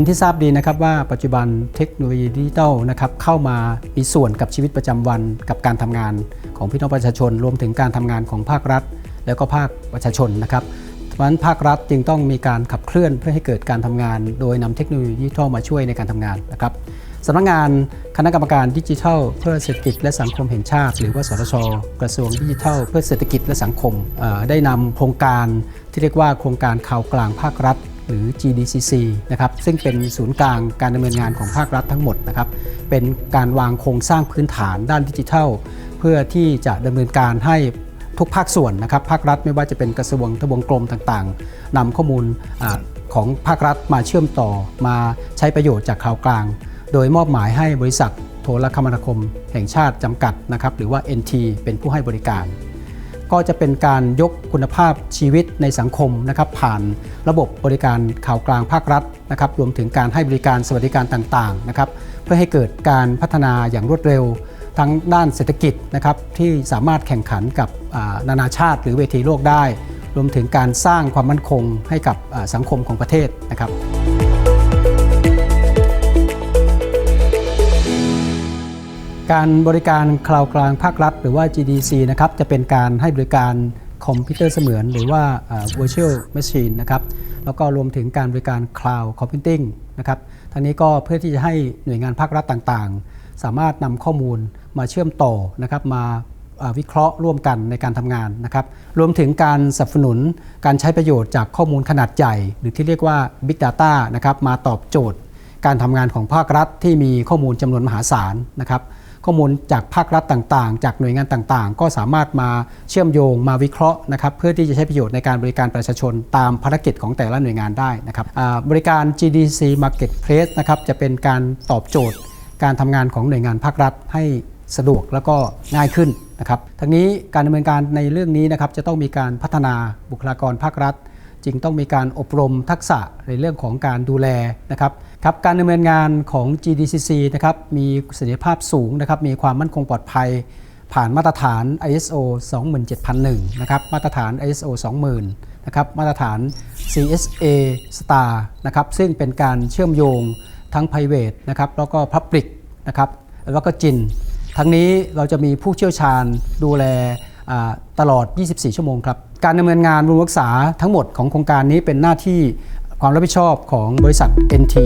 เป็นที่ทราบดีนะครับว่าปัจจุบันเทคโนโลยีดิจิทัลนะครับเข้ามามีส่วนกับชีวิตประจำวันกับการทำงานของพี่น้องประชาชน รวมถึงการทำงานของภาครัฐ แล้วก็ภาคประชาชนนะครับเพราะฉะนั้นภาครัฐจึงต้องมีการขับเคลื่อนเพื่อให้เกิดการทำงาน โดยนำเทคโนโลยีดิจิทัลมาช่วยในการทำงานนะครับสำนักงานคณะกรรมการดิจิทัล เพื่อเศรษฐกิจและสังคมแห่งชาติ หรือว่าสทชกระทรวงดิจิทัล เพื่อเศรษฐกิจและสังคมได้นำโครงการที่เรียกว่าโครงการข่าวกลางภาครัฐ หรือ GDCC นะครับซึ่งเป็นศูนย์กลางการดำเนินงานของภาครัฐทั้งหมดนะครับเป็นการวางโครงสร้างพื้นฐานด้านดิจิทัล เพื่อที่จะดำเนินการให้ทุกภาคส่วนนะครับภาครัฐไม่ว่าจะเป็นกระทรวงทบวงกรมต่างๆนำข้อมูลอของภาครัฐมาเชื่อมต่อมาใช้ประโยชน์จากข่าวกลาง โดยมอบหมายให้บริษัทโทรคมนาคม แห่งชาติจำกัดนะครับหรือว่า NT เป็นผู้ให้บริการ ก็จะเป็นการยกคุณภาพชีวิตในสังคมนะครับผ่านระบบบริการข่าวกลางภาครัฐนะครับรวมถึงการให้บริการสวัสดิการต่างๆนะครับเพื่อให้เกิดการพัฒนาอย่างรวดเร็ว ทั้งด้านเศรษฐกิจนะครับที่สามารถแข่งขันกับนานาชาติ หรือเวทีโลกได้ รวมถึงการสร้างความมั่นคงให้กับสังคมของประเทศนะครับ การบริการคลาวกลางภาครัฐ หรือว่า GDC นะครับจะเป็นการให้บริการคอมพิวเตอร์เสมือน หรือว่า virtual machine นะครับแล้วก็รวมถึงการบริการ cloud computing นะครับทั้งนี้ก็เพื่อที่จะให้หน่วยงานภาครัฐต่างๆ สามารถนำข้อมูลมาเชื่อมต่อนะครับมาอ่าวิเคราะห์ร่วมกันในการทำงานนะครับ รวมถึงการสนับสนุนการใช้ประโยชน์จากข้อมูลขนาดใหญ่ หรือที่เรียกว่า Big Data นะครับมาตอบโจทย์ การทำงานของภาครัฐที่มีข้อมูลจำนวนมหาศาลนะครับ ข้อมูลจากภาครัฐต่างๆ จากหน่วยงานต่างๆ ก็สามารถมาเชื่อมโยงมาวิเคราะห์นะครับเพื่อที่จะใช้ประโยชน์ในการบริการประชาชนตามภารกิจของแต่ละหน่วยงานได้นะครับบริการ GDC Marketplace นะครับจะเป็นการตอบโจทย์ การทำงานของหน่วยงานภาครัฐให้สะดวกแล้วก็ง่ายขึ้นนะครับทั้งนี้การดำเนินการในเรื่องนี้นะครับจะต้องมีการพัฒนาบุคลากรภาครัฐ จึงต้องมีการอบรมทักษะในเรื่องของการดูแลนะครับ ครับการดำเนินงานของ GDCC นะครับมีประสิทธิภาพสูงนะครับมีความมั่นคงปลอดภัย ผ่านมาตรฐาน ISO 27001นะครับมาตรฐาน ISO 20000นะครับมาตรฐาน CSA Star นะครับซึ่งเป็นการเชื่อมโยงทั้ง private นะครับแล้วก็ public นะครับแล้วก็จิน ทั้งนี้เราจะมีผู้เชี่ยวชาญดูแลตลอด 24 ชั่วโมงครับ การดำเนินงานบำรุงรักษาทั้งหมดของโครงการนี้เป็นหน้าที่ ความรับผิดชอบของบริษัท NT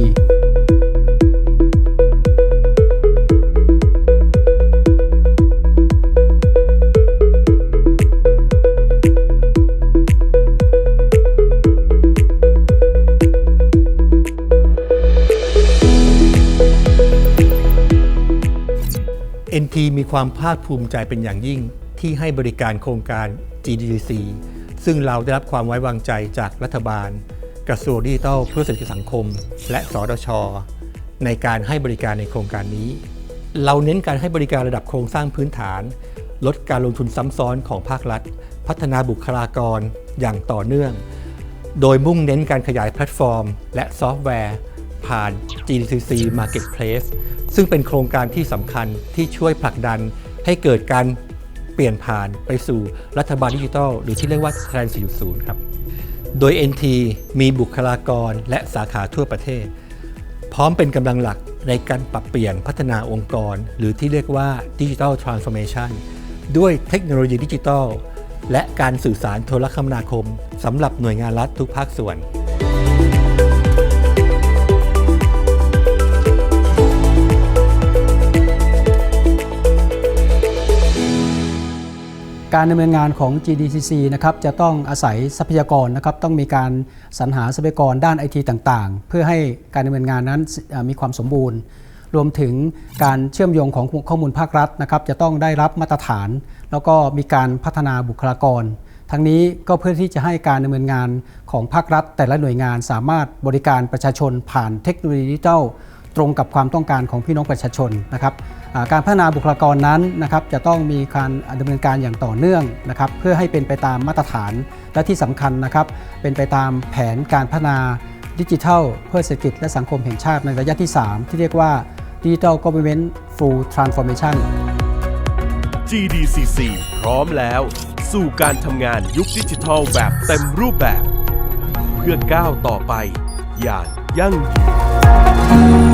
NT มีความภาคภูมิใจเป็นอย่างยิ่งที่ให้บริการโครงการ GDC ซึ่งเราได้รับความไว้วางใจจากรัฐบาล กระทรวงดิจิทัลเพื่อเศรษฐกิจสังคม และสทชในการให้บริการในโครงการนี้ เราเน้นการให้บริการระดับโครงสร้างพื้นฐาน ลดการลงทุนซ้ำซ้อนของภาครัฐ พัฒนาบุคลากรอย่างต่อเนื่อง โดยมุ่งเน้นการขยายแพลตฟอร์ม และซอฟต์แวร์ ผ่าน GCC Marketplace ซึ่งเป็นโครงการที่สำคัญที่ช่วยผลักดันให้เกิดการเปลี่ยนผ่านไปสู่รัฐบาลดิจิทัล หรือที่เรียกว่า Trend 4.0 ครับ โดย NT มีบุคลากรและสาขาทั่วประเทศ พร้อมเป็นกำลังหลักในการปรับเปลี่ยนพัฒนาองค์กร หรือที่เรียกว่า Digital Transformation ด้วยเทคโนโลยีดิจิทัล และการสื่อสารโทรคมนาคมสำหรับหน่วยงานรัฐทุกภาคส่วน การดำเนินงานของ GDCC นะครับจะต้องอาศัยทรัพยากรนะครับต้องมีการสรรหาทรัพยากรด้านไอทีต่างๆ เพื่อให้การดำเนินงานนั้นมีความสมบูรณ์ รวมถึงการเชื่อมโยงของข้อมูลภาครัฐนะครับจะต้องได้รับมาตรฐาน แล้วก็มีการพัฒนาบุคลากร ทั้งนี้ก็เพื่อที่จะให้การดำเนินงานของภาครัฐ แต่ละหน่วยงานสามารถบริการประชาชนผ่านเทคโนโลยีดิจิทัลตรงกับความต้องการของพี่น้องประชาชนนะครับ การพัฒนาบุคลากรนั้นนะครับจะต้องมีการดำเนินการอย่างต่อเนื่องนะครับเพื่อให้เป็นไปตามมาตรฐานและที่สำคัญนะครับเป็นไปตามแผนการพัฒนาดิจิทัล เพื่อเศรษฐกิจและสังคมแห่งชาติในระยะที่ 3 ที่เรียกว่า Digital Government Full Transformation GDCC พร้อมแล้ว สู่การทำงานยุคดิจิทัลแบบเต็มรูปแบบ เพื่อก้าวต่อไปอย่างยั่งยืน